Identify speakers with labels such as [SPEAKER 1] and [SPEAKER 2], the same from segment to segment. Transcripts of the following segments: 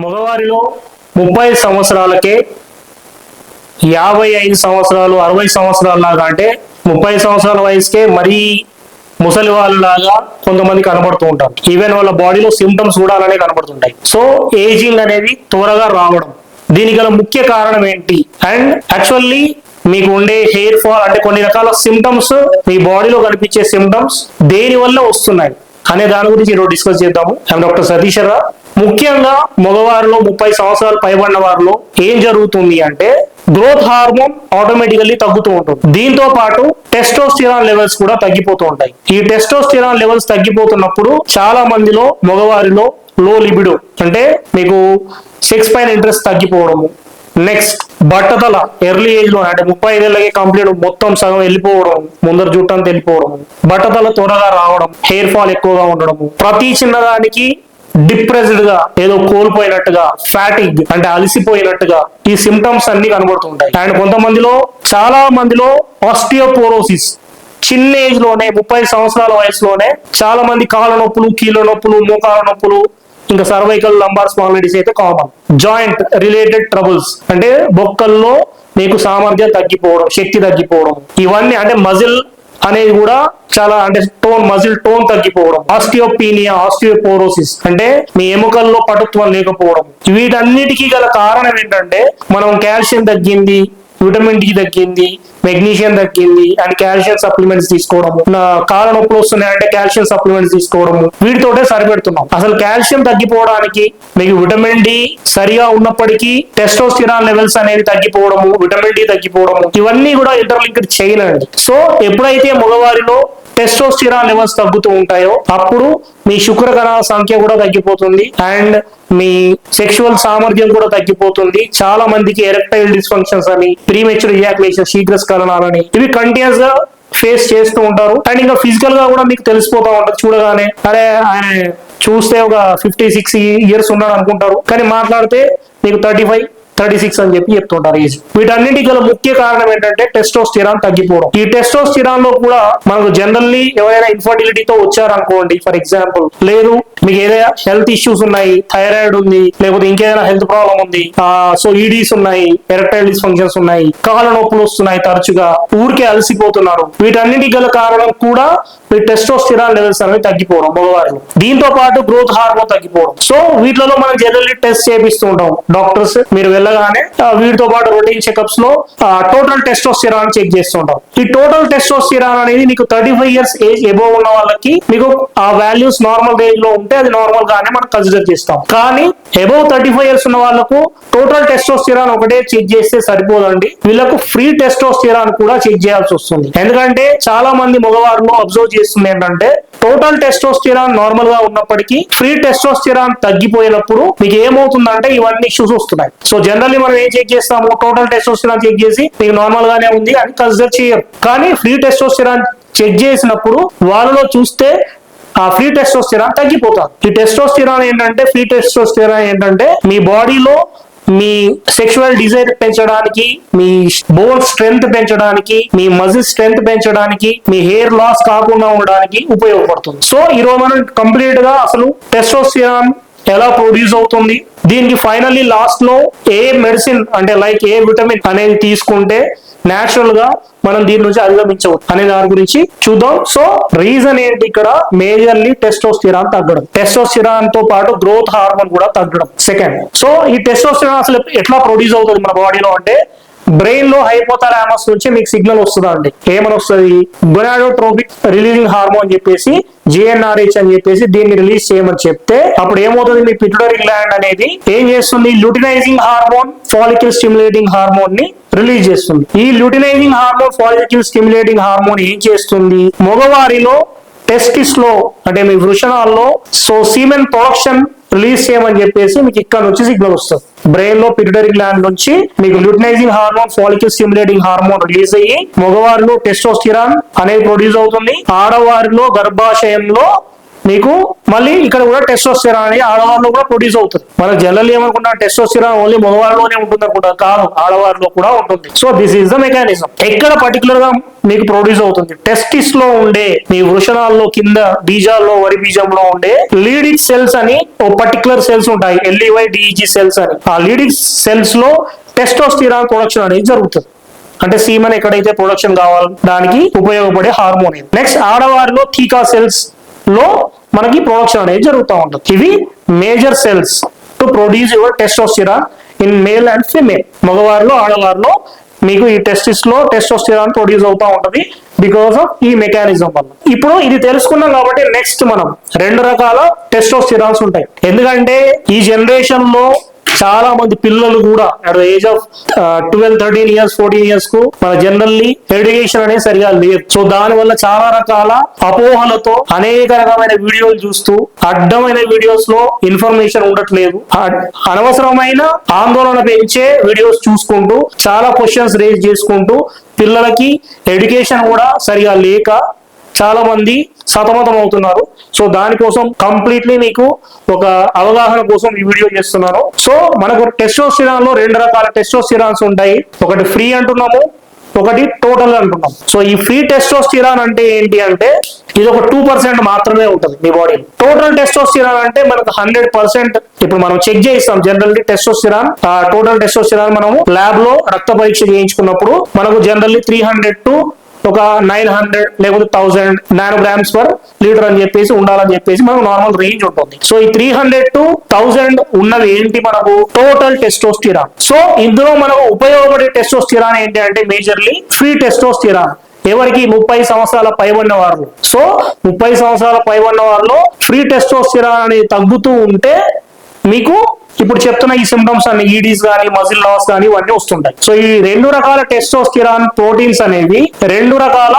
[SPEAKER 1] మగవారిలో ముప్పై సంవత్సరాలకే యాభై ఐదు సంవత్సరాలు అరవై సంవత్సరాల లాగా అంటే ముప్పై సంవత్సరాల వయసుకే మరీ ముసలి వాళ్ళలాగా కొంతమంది కనబడుతూ ఉంటారు. ఈవెన్ వాళ్ళ బాడీలో సిమ్టమ్స్ కూడా అలానే కనబడుతుంటాయి. సో ఏజింగ్ అనేది త్వరగా రావడం. దీనికి గల ముఖ్య కారణం ఏంటి? అండ్ యాక్చువల్లీ మీకు ఉండే హెయిర్ ఫాల్ అంటే కొన్ని రకాల సిమ్టమ్స్ మీ బాడీలో కనిపించే సిమ్టమ్స్ దేని వల్ల వస్తున్నాయి? అనే దాని గురించి ఈరోజు డిస్కస్ చేద్దాము. ఐఎమ్ డాక్టర్ సతీశ్వర ముఖ్యంగా మగవారిలో ముప్పై సంవత్సరాలు పైబడిన వారిలో ఏం జరుగుతుంది అంటే గ్రోత్ హార్మోన్ ఆటోమేటికల్లీ తగ్గుతూ ఉంటుంది. దీంతో పాటు టెస్టోస్టిరాన్ లెవెల్స్ కూడా తగ్గిపోతూ ఉంటాయి. ఈ టెస్టోస్టిరాన్ లెవెల్స్ తగ్గిపోతున్నప్పుడు చాలా మందిలో మగవారిలో లో లిబిడో అంటే మీకు సెక్స్ పైన ఇంట్రెస్ట్ తగ్గిపోవడము నెక్స్ట్ బట్టతల ఎర్లీ ఏజ్లో అంటే ముప్పై ఐదేళ్ళకి కంప్లీట్ మొత్తం సగం వెళ్ళిపోవడం ముందర జుట్టంతా వెళ్ళిపోవడం బట్టతల త్వరగా రావడం హెయిర్ ఫాల్ ఎక్కువగా ఉండడము ప్రతి చిన్నదానికి డిప్రెస్డ్గా ఏదో కోల్పోయినట్టుగా ఫ్యాటిక్ అంటే అలసిపోయినట్టుగా ఈ సిమ్టమ్స్ అన్ని కనబడుతుంటాయి. అండ్ కొంతమందిలో చాలా మందిలో ఆస్టియోపోరోసిస్. చిన్న ఏజ్లోనే ముప్పై సంవత్సరాల వయసులోనే చాలా మంది కాళ్ళ నొప్పులు కీళ్ళ నొప్పులు మోకాల నొప్పులు ఇంకా సర్వైకల్ లంబార్ స్పాండిలిటిస్ అయితే కామన్. Joint related troubles. అంటే బొక్కల్లో మీకు సామర్థ్యం తగ్గిపోవడం శక్తి తగ్గిపోవడం. ఇవన్నీ అంటే మజిల్ అనేది కూడా చాలా అంటే టోన్ మజిల్ టోన్ తగ్గిపోవడం. ఆస్టియోపీనియా ఆస్టియోపోరోసిస్ అంటే మీ ఎముకల్లో పటుత్వం లేకపోవడం. వీటన్నిటికీ గల కారణం ఏంటంటే మనం కాల్షియం తగ్గింది విటమిన్ డి తగ్గింది మెగ్నీషియం తగ్గింది అండ్ కాల్షియం సప్లిమెంట్స్ తీసుకోవడము. నా కాళ్ళ నొప్పులు వస్తున్నాయి అంటే కాల్షియం సప్లిమెంట్స్ తీసుకోవడము. వీటితోటే సరిపెడుతున్నాం. అసలు కాల్షియం తగ్గిపోవడానికి మీకు విటమిన్ డి సరిగా ఉన్నప్పటికీ టెస్టోస్టిరాన్ లెవెల్స్ అనేవి తగ్గిపోవడము విటమిన్ డి తగ్గిపోవడము ఇవన్నీ కూడా ఇంటర్లింక్డ్ చేయనండి సో ఎప్పుడైతే మగవారిలో టెస్టోస్టిరాన్ లెవెల్స్ తగ్గుతూ ఉంటాయో అప్పుడు మీ శుక్రకణాల సంఖ్య కూడా తగ్గిపోతుంది అండ్ మీ సెక్షువల్ సామర్థ్యం కూడా తగ్గిపోతుంది. చాలా మందికి ఎరెక్టైల్ డిస్ఫంక్షన్స్ అని ప్రీమెచ్యూర్ ఇయాక్యులేషన్ శీఘ్రస్ఖలనాలని ఇవి కంటిన్యూస్గా ఫేస్ చేస్తూ ఉంటారు. అండ్ ఇంకా ఫిజికల్గా కూడా మీకు తెలిసిపోతా ఉంటుంది చూడగానే. అరే ఆయన చూస్తే ఒక ఫిఫ్టీ సిక్స్ ఇయర్స్ ఉన్నాడు అనుకుంటారు. కానీ మాట్లాడితే మీకు థర్టీ ఫైవ్ థర్టీ సిక్స్ అని చెప్పి చెప్తుంటారు. ఏజ్ వీటన్నిటికి గల ముఖ్య కారణం ఏంటంటే టెస్టోస్టిరాన్ తగ్గిపోవడం. ఈ టెస్టోస్టిరాన్లో కూడా మనకు జనరల్లీ ఎవరైనా ఇన్ఫర్టిలిటీతో వచ్చారనుకోండి ఫర్ ఎగ్జాంపుల్ లేదు మీకు ఏదైనా హెల్త్ ఇష్యూస్ ఉన్నాయి థైరాయిడ్ ఉంది లేకపోతే ఇంకేదైనా హెల్త్ ప్రాబ్లం ఉంది సో ఈడీస్ e ఉన్నాయి ఎరక్టైల్ డిస్ఫంక్షన్స్ ఉన్నాయి కాళ్ళ నొప్పులు వస్తున్నాయి తరచుగా ఊరికే అలసిపోతున్నారు. వీటన్నిటి గల కారణం కూడా మీ టెస్టోస్టిరాన్ లెవెల్స్ అనేవి తగ్గిపోవడం మగవారిలో. దీంతో పాటు గ్రోత్ హార్మోన్ తగ్గిపోవడం. సో వీటిలో మనం జనరల్లీ టెస్ట్ చేపిస్తూ ఉంటాం. డాక్టర్స్ మీరు వెళ్ళ ఉండగానే వీటితో పాటు రొటీన్ చెకప్స్లో టోటల్ టెస్టోస్టిరాన్ చెక్ చేస్తుంటాం. ఈ టోటల్ టెస్టోస్టిరాన్ అనేది మీకు thirty five years age above ఉన్న వాళ్ళకి మీకు ఆ వాల్యూస్ నార్మల్ రేంజ్లో ఉంటే అది నార్మల్ గానే మనం కన్సిడర్ చేస్తాం. కానీ ఎబోవ్ థర్టీ ఫైవ్ ఇయర్స్ ఉన్న వాళ్ళకు టోటల్ టెస్టోస్టిరాన్ ఒకటే చెక్ చేస్తే సరిపోదండి. వీళ్ళకు ఫ్రీ టెస్టోస్టిరాన్ కూడా చెక్ చేయాల్సి వస్తుంది. ఎందుకంటే చాలా మంది మగవారిలో అబ్జర్వ్ చేస్తుంది ఏంటంటే టోటల్ టెస్టోస్టిరాన్ నార్మల్గా ఉన్నప్పటికీ ఫ్రీ టెస్టోస్టిరాన్ తగ్గిపోయినప్పుడు మీకు ఏమవుతుందంటే ఇవన్నీ ఇష్యూస్ వస్తున్నాయి. సో జనరల్లీ మనం ఏం చెక్ చేస్తాము? టోటల్ టెస్టోస్టిరాన్ చెక్ చేసి మీకు నార్మల్ గానే ఉంది అని కన్సిడర్ చేయరు. కానీ ఫ్రీ టెస్టోస్టిరాన్ చెక్ చేసినప్పుడు వాళ్ళలో చూస్తే ఆ ఫ్రీ టెస్టోస్టిరాన్ తగ్గిపోతుంది ఈ టెస్టోస్టిరాన్ ఏంటంటే ఫ్రీ టెస్టోస్టిరాన్ ఏంటంటే మీ బాడీలో మీ సెక్షువల్ డిజైర్ పెంచడానికి మీ బోన్ స్ట్రెంగ్త్ పెంచడానికి మీ మజిల్ స్ట్రెంగ్త్ పెంచడానికి మీ హెయిర్ లాస్ కాకుండా ఉండడానికి ఉపయోగపడుతుంది. సో ఈరోజు మనం కంప్లీట్గా అసలు టెస్టోస్టిరాన్ ఎలా ప్రొడ్యూస్ అవుతుంది? దీనికి ఫైనల్లీ లాస్ట్లో ఏ మెడిసిన్ అంటే లైక్ ఏ విటమిన్ అనేది తీసుకుంటే నేచురల్గా మనం దీని నుంచి అధిగమించవచ్చు అనే దాని గురించి చూద్దాం. సో రీజన్ ఏంటి ఇక్కడ? మేజర్లీ టెస్టోస్టిరాన్ తగ్గడం. టెస్టోస్టిరాన్తో పాటు గ్రోత్ హార్మోన్ కూడా తగ్గడం. సెకండ్ సో ఈ టెస్టోస్టిరాన్ అసలు ఎట్లా ప్రొడ్యూస్ అవుతుంది మన బాడీలో అంటే బ్రెయిన్లో హైపోథాలామస్ నుంచి మీకు సిగ్నల్ వస్తుందండి. ఏమని వస్తుంది? గొనాడోట్రోపిక్ రిలీజింగ్ హార్మోన్ చెప్పేసి జిఎన్ఆర్హెచ్ అని చెప్పేసి దీన్ని రిలీజ్ చేయమని చెప్తే అప్పుడు ఏమవుతుంది? మీ పిట్యుటరీ గ్లాండ్ అనేది ఏం చేస్తుంది? లూటినైజింగ్ హార్మోన్ ఫాలికల్ స్టిమ్యులేటింగ్ హార్మోన్ని రిలీజ్ చేస్తుంది. ఈ luteinizing hormone follicle stimulating hormone ఏం చేస్తుంది? మగవారిలో టెస్టిస్లో అంటే మీ వృషణాల్లో సో సీమెన్ ప్రొడక్షన్ రిలీజ్ చేయమని చెప్పేసి మీకు ఇక్కడ నుంచి సిగ్నల్ వస్తుంది. బ్రెయిన్లో పిరిటరీ గ్లాండ్ నుంచి మీకు luteinizing hormone follicle stimulating hormone release అయ్యి మగవారిలో టెస్టోస్టిరాన్ అనేది ప్రొడ్యూస్ అవుతుంది. ఆడవారిలో గర్భాశయంలో మీకు మళ్ళీ ఇక్కడ కూడా టెస్టోస్టిరాన్ అనేది ఆడవారిలో కూడా ప్రొడ్యూస్ అవుతుంది. మనం జనరల్ ఏమనుకుంటా టెస్టోస్టిరాన్ ఓన్లీ మగవారిలోనే ఉంటుంది అనుకుంటాం కాదు ఆడవారిలో కూడా ఉంటుంది. So this is the mechanism ఎక్కడ పర్టికులర్గా మీకు ప్రొడ్యూస్ అవుతుంది? టెస్టిస్లో ఉండే మీ వృషణాల్లో కింద బీజాల్లో వరి బీజంలో ఉండే లీడింగ్ సెల్స్ అని ఓ పర్టికులర్ సెల్స్ ఉంటాయి. ఎల్ఈవై డిఈజీ సెల్స్ అని. ఆ లీడింగ్ సెల్స్లో టెస్టోస్టిరాన్ ప్రొడక్షన్ అనేది జరుగుతుంది. అంటే సీమన్ ఎక్కడైతే ప్రొడక్షన్ కావాలి దానికి ఉపయోగపడే హార్మోన్ నెక్స్ట్ ఆడవారిలో థీకా సెల్స్లో మనకి ప్రొడక్షన్ అనేది జరుగుతూ ఉంటుంది. ఇవి major cells to produce your testosterone in male and female మగవారిలో ఆడవారిలో మీకు ఈ టెస్టిస్లో టెస్టోస్టిరాన్ ప్రొడ్యూస్ అవుతా ఉంటుంది బికాస్ ఆఫ్ ఈ మెకానిజం వల్ల. ఇప్పుడు ఇది తెలుసుకున్నాం కాబట్టి నెక్స్ట్ మనం రెండు రకాల టెస్టోస్టిరాన్స్ ఉంటాయి. ఎందుకంటే ఈ జనరేషన్లో చాలా మంది పిల్లలు కూడా at age of twelve thirteen years fourteen ఇయర్స్కు మన జనరల్లీ ఎడ్యుకేషన్ అనేది సరిగా లేదు. సో దాని వల్ల చాలా రకాల అపోహలతో అనేక రకమైన వీడియోలు చూస్తూ అడ్డమైన వీడియోస్లో ఇన్ఫర్మేషన్ ఉండట్లేదు. అనవసరమైన ఆందోళన పెంచే వీడియోస్ చూసుకుంటూ చాలా క్వశ్చన్స్ రేజ్ చేసుకుంటూ పిల్లలకి ఎడ్యుకేషన్ కూడా సరిగా లేక చాలా మంది సతమతం అవుతున్నారు సో దానికోసం కంప్లీట్లీ మీకు ఒక అవగాహన కోసం ఈ వీడియో చేస్తున్నాను. సో మనకు టెస్టోస్టిరాన్లో రెండు రకాల టెస్టోస్టిరాన్స్ ఉంటాయి. ఒకటి ఫ్రీ అంటున్నాము ఒకటి టోటల్ అంటున్నాం సో ఈ ఫ్రీ టెస్టోస్టిరాన్ అంటే ఏంటి అంటే ఇది ఒక టూ పర్సెంట్ మాత్రమే ఉంటుంది మీ బాడీ. టోటల్ టెస్టోస్టిరాన్ అంటే మనకు హండ్రెడ్ పర్సెంట్ ఇప్పుడు మనం చెక్ చేయిస్తాం జనరల్లీ టెస్టోస్టిరాన్. టోటల్ టెస్టోస్టిరాన్ మనము ల్యాబ్లో రక్త పరీక్ష చేయించుకున్నప్పుడు మనకు జనరల్లీ త్రీ హండ్రెడ్ టు ఒక నైన్ హండ్రెడ్ లేకపోతే థౌసండ్ నానోగ్రామ్స్ పర్ లీటర్ అని చెప్పేసి ఉండాలని చెప్పేసి మనకు నార్మల్ రేంజ్ ఉంటుంది. సో ఈ త్రీ హండ్రెడ్ టు థౌసండ్ ఉన్నది ఏంటి మనకు? Total testosterone. సో ఇందులో మనకు ఉపయోగపడే టెస్టోస్టిరాన్ ఏంటి అంటే మేజర్లీ ఫ్రీ టెస్టోస్టిరాన్. ఎవరికి? ముప్పై సంవత్సరాల పైబడిన వారు. సో ముప్పై సంవత్సరాల పైబడిన వారిలో ఫ్రీ టెస్టోస్టిరాన్ అనేది తగ్గుతూ ఉంటే మీకు ఇప్పుడు చెప్తున్న ఈ సిమ్టమ్స్ అన్ని ఈడీస్ కానీ మజిల్ లాస్ కానీ ఇవన్నీ వస్తుంటాయి. సో ఈ రెండు రకాల టెస్టోస్టిరాన్ ప్రోటీన్స్ అనేవి రెండు రకాల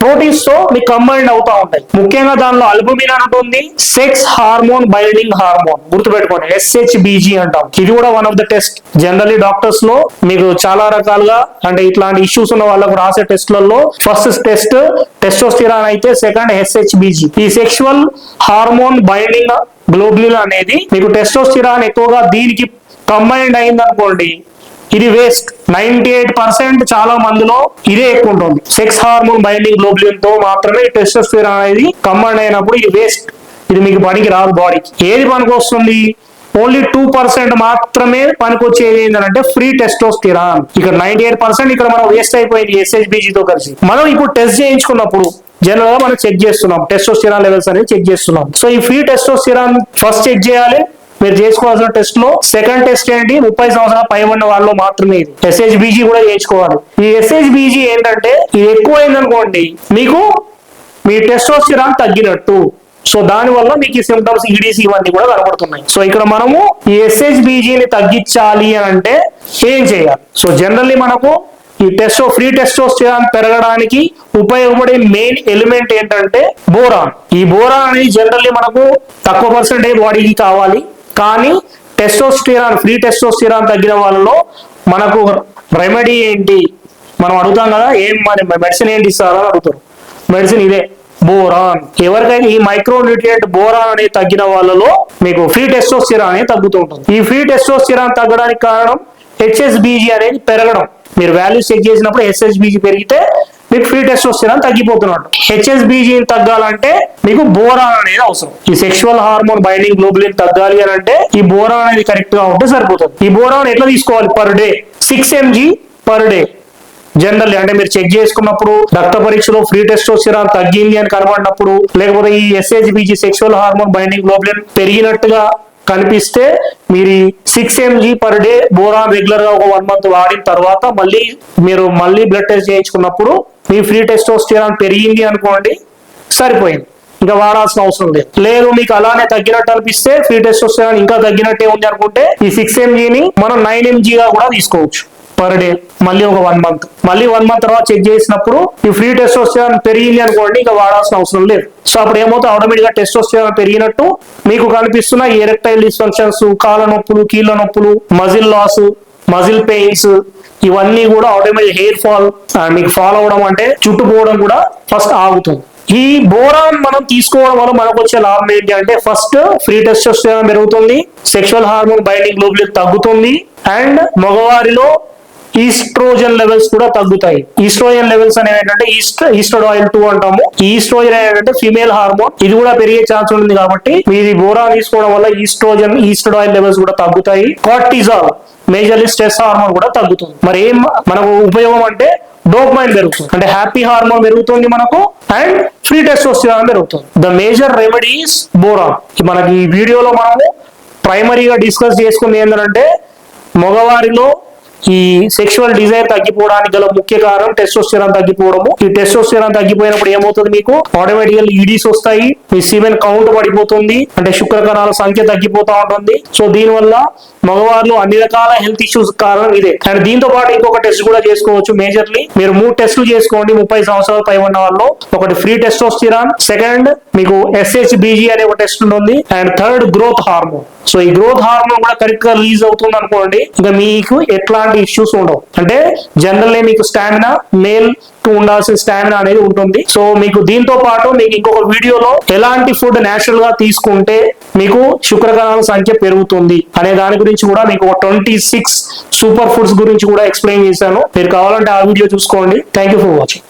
[SPEAKER 1] ప్రోటీన్స్తో మీకు కంబైండ్ అవుతా ఉంటాయి. ముఖ్యంగా దానిలో అల్బుమిన్ ఉంటుంది సెక్స్ హార్మోన్ బైండింగ్ హార్మోన్ గుర్తుపెట్టుకోండి ఎస్హెచ్బిజి అంటాం. ఇది కూడా one of the test generally డాక్టర్స్లో మీకు చాలా రకాలుగా అంటే ఇట్లాంటి ఇష్యూస్ ఉన్న వాళ్ళకు రాసే టెస్ట్లలో ఫస్ట్ టెస్ట్ టెస్టోస్టిరాన్ అయితే సెకండ్ ఎస్హెచ్బిజి ఈ సెక్షువల్ హార్మోన్ బైండింగ్ గ్లోబ్లిన్ అనేది మీకు టెస్టోస్టిరాన్ ఎక్కువగా దీనికి కంబైండ్ అయింది అనుకోండి ఇది వేస్ట్ నైన్టీ ఎయిట్ పర్సెంట్ చాలా మందిలో ఇదే ఎక్కువ ఉంటుంది. సెక్స్ హార్మోన్ బైండింగ్ గ్లోబ్లిన్తో మాత్రమే టెస్టోస్టిరాన్ అనేది కంబైండ్ అయినప్పుడు ఇది వేస్ట్ ఇది మీకు పనికి రాదు బాడీకి ఏది పనికి వస్తుంది? ఓన్లీ టూ పర్సెంట్ మాత్రమే పనికొచ్చేది ఏంటంటే ఫ్రీ టెస్టోస్టిరాన్ ఇక్కడ నైన్టీ ఎయిట్ పర్సెంట్ ఇక్కడ మనం వేస్ట్ అయిపోయింది SHBG తో కలిసి. మనం ఇప్పుడు టెస్ట్ చేయించుకున్నప్పుడు జనరల్గా మనం చెక్ చేస్తున్నాం. టెస్టోస్టిరాన్ లెవెల్స్ అనేది చెక్ చేస్తున్నాం. సో ఈ ఫ్రీ టెస్టోస్టిరాన్ ఫస్ట్ చెక్ చేయాలి. మీరు చేసుకోవాల్సిన టెస్ట్లో సెకండ్ టెస్ట్ ఏంటి? ముప్పై సంవత్సరాల పై ఉన్న వాళ్ళు మాత్రమే ఇది. ఎస్హెచ్బిజి కూడా చేయించుకోవాలి. ఈ ఎస్హెచ్బిజి ఏంటంటే ఇది ఎక్కువైంది అనుకోండి మీకు మీ టెస్టోస్టిరాన్ తగ్గినట్టు. సో దాని వల్ల మీకు ఈ సిమ్టమ్స్ ఈడీసీ ఇవన్నీ కూడా కనబడుతున్నాయి. సో ఇక్కడ మనము ఈ ఎస్హెచ్బిజీని తగ్గించాలి అని అంటే ఏం చేయాలి? సో జనరల్లీ మనకు ఈ టెస్టో ఫ్రీ టెస్టోస్టిరాన్ పెరగడానికి ఉపయోగపడే మెయిన్ ఎలిమెంట్ ఏంటంటే బోరాన్ ఈ బోరాన్ అనేది జనరల్లీ మనకు తక్కువ పర్సెంటేజ్ బాడీకి కావాలి. కానీ టెస్టోస్టిరాన్ ఫ్రీ టెస్టోస్టిరాన్ తగ్గిన వాళ్ళలో మనకు రెమెడీ ఏంటి? మనం అడుగుతాం కదా ఏం మరి మెడిసిన్ ఏంటి ఇస్తారో అని అడుగుతారు. మెడిసిన్ ఇదే బోరాన్ ఎవరికైనా ఈ మైక్రో న్యూట్రియంట్ బోరాన్ అనేది తగ్గిన వాళ్ళలో మీకు ఫ్రీ టెస్టోస్టిరాన్ అనేది తగ్గుతూ ఉంటుంది. ఈ ఫ్రీ టెస్టోస్టిరాన్ తగ్గడానికి కారణం హెచ్ఎస్బిజి అనేది పెరగడం. మీరు వాల్యూస్ చెక్ చేసినప్పుడు హెచ్ఎస్బిజి పెరిగితే మీకు ఫ్రీ టెస్ట్ టెస్టోస్టిరాన్ తగ్గిపోతున్నాడు. హెచ్ఎస్బిజి తగ్గాలంటే మీకు బోరాన్ అనేది అవసరం. ఈ సెక్షువల్ హార్మోన్ బైండింగ్ గ్లోబులిన్ తగ్గాలి అని అంటే ఈ బోరాన్ అనేది కరెక్ట్గా ఉంటే సరిపోతుంది. ఈ బోరాన్ ఎట్లా తీసుకోవాలి? Per day six mg per day generally అంటే మీరు చెక్ చేసుకున్నప్పుడు రక్త పరీక్షలో ఫ్రీ టెస్టోస్టిరాన్ తగ్గింది అని కనబడినప్పుడు లేకపోతే ఈ SHBG sexual hormone binding globulin పెరిగినట్టుగా కనిపిస్తే మీరు six mg per day boron రెగ్యులర్గా ఒక వన్ మంత్ వాడిన తర్వాత మళ్ళీ మీరు మళ్ళీ బ్లడ్ టెస్ట్ చేయించుకున్నప్పుడు మీ ఫ్రీ టెస్టోస్టిరాన్ పెరిగింది అనుకోండి సరిపోయింది. ఇంకా వాడాల్సిన అవసరం లేదు. లేదు మీకు అలానే తగ్గినట్టు అనిపిస్తే ఫ్రీ టెస్టోస్టిరాన్ ఇంకా తగ్గినట్టే ఉంది అనుకుంటే ఈ సిక్స్ ఎంజీని మనం నైన్ ఎంజీగా కూడా తీసుకోవచ్చు. పర్ డే మళ్ళీ ఒక వన్ మంత్ మళ్ళీ వన్ మంత్ తర్వాత చెక్ చేసినప్పుడు ఈ ఫ్రీ టెస్టోస్టిరాన్ పెరిగింది అనుకోండి ఇంకా వాడాల్సిన అవసరం లేదు. సో అప్పుడు ఏమవుతుంది? ఆటోమేటిక్గా టెస్టోస్టిరాన్ పెరిగినట్టు మీకు కనిపిస్తున్న ఈ ఎరెక్టైల్ డిస్ఫంక్షన్స్ కాళ్ళ నొప్పులు కీళ్ళ నొప్పులు మజిల్ లాస్ మజిల్ పెయిన్స్ ఇవన్నీ కూడా ఆటోమేటిక్ హెయిర్ ఫాల్ మీకు ఫాల్ అవడం అంటే చుట్టుపోవడం కూడా ఫస్ట్ ఆగుతుంది. ఈ బోరాన్ మనం తీసుకోవడం వల్ల మనకు వచ్చే లాభం ఏంటి అంటే ఫస్ట్ ఫ్రీ టెస్టోస్టెరాన్ పెరుగుతుంది సెక్షువల్ హార్మోన్ బైండింగ్ గ్లోబులిన్ తగ్గుతుంది అండ్ మగవారిలో ఈస్ట్రోజన్ లెవెల్స్ కూడా తగ్గుతాయి. ఈస్ట్రోజన్ లెవెల్స్ అనేవి ఏంటంటే ఈస్ట్ ఈస్ట్రోడ్ ఆయిల్ టూ అంటాము. ఈస్ట్రోజన్ ఏంటంటే ఫిమేల్ హార్మోన్. ఇది కూడా పెరిగే ఛాన్స్ ఉంటుంది కాబట్టి ఇది బోరా తీసుకోవడం వల్ల ఈస్ట్రోజన్ ఈస్ట్రోడ్ ఆయిల్ లెవెల్స్ కూడా తగ్గుతాయి. కార్టిజాల్ మేజర్లీ స్ట్రెస్ హార్మోన్ కూడా తగ్గుతుంది. మరి ఏం మనకు ఉపయోగం అంటే డోపమైన్ పెరుగుతుంది. అంటే హ్యాపీ హార్మోన్ పెరుగుతుంది మనకు అండ్ ఫ్రీ టెస్టోస్టిరాన్ పెరుగుతుంది. ద మేజర్ రెమెడీస్ బోరాన్ మనకి ఈ వీడియోలో మనము ప్రైమరీగా డిస్కస్ చేసుకుంది ఏంటంటే మగవారిలో ఈ సెక్షువల్ డిజైర్ తగ్గిపోవడానికి గల ముఖ్య కారణం టెస్టోస్టిరాన్ తగ్గిపోవడము. ఈ టెస్టోస్టిరాన్ తగ్గిపోయినప్పుడు ఏమవుతుంది మీకు? ఆటోమేటికల్ ఈడీస్ e వస్తాయి. మీ సిమెన్ కౌంట్ పడిపోతుంది. అంటే శుక్రకణాల సంఖ్య తగ్గిపోతా ఉంటుంది. సో దీనివల్ల మగవారిలో అన్ని రకాల హెల్త్ ఇష్యూస్ కారణం ఇదే. అండ్ దీంతో పాటు ఇంకొక టెస్ట్ కూడా చేసుకోవచ్చు మేజర్లీ మీరు మూడు టెస్టులు చేసుకోండి. ముప్పై సంవత్సరాల పై ఉన్న వాళ్ళు. ఒకటి ఫ్రీ టెస్టోస్టిరాన్ సెకండ్ మీకు ఎస్హెచ్బిజి అనే ఒక టెస్ట్ ఉంటుంది. And third growth hormone so ఈ గ్రోత్ హార్మోన్ కూడా కరెక్ట్గా రిలీజ్ అవుతుంది అనుకోండి. ఇంకా మీకు ఎట్లాంటి ఇష్యూస్ ఉండవు. అంటే జనరల్లీ మీకు స్టామినా మేల్కు ఉండాల్సిన స్టామినా అనేది ఉంటుంది. సో మీకు దీంతో పాటు మీకు ఇంకొక వీడియోలో ఎలాంటి ఫుడ్ నేచురల్గా తీసుకుంటే మీకు శుక్రకణాల సంఖ్య పెరుగుతుంది అనే దాని గురించి కూడా మీకు ట్వంటీ సిక్స్ సూపర్ ఫుడ్స్ గురించి కూడా ఎక్స్ప్లెయిన్ చేశాను. మీరు కావాలంటే ఆ వీడియో చూసుకోండి. Thank you for watching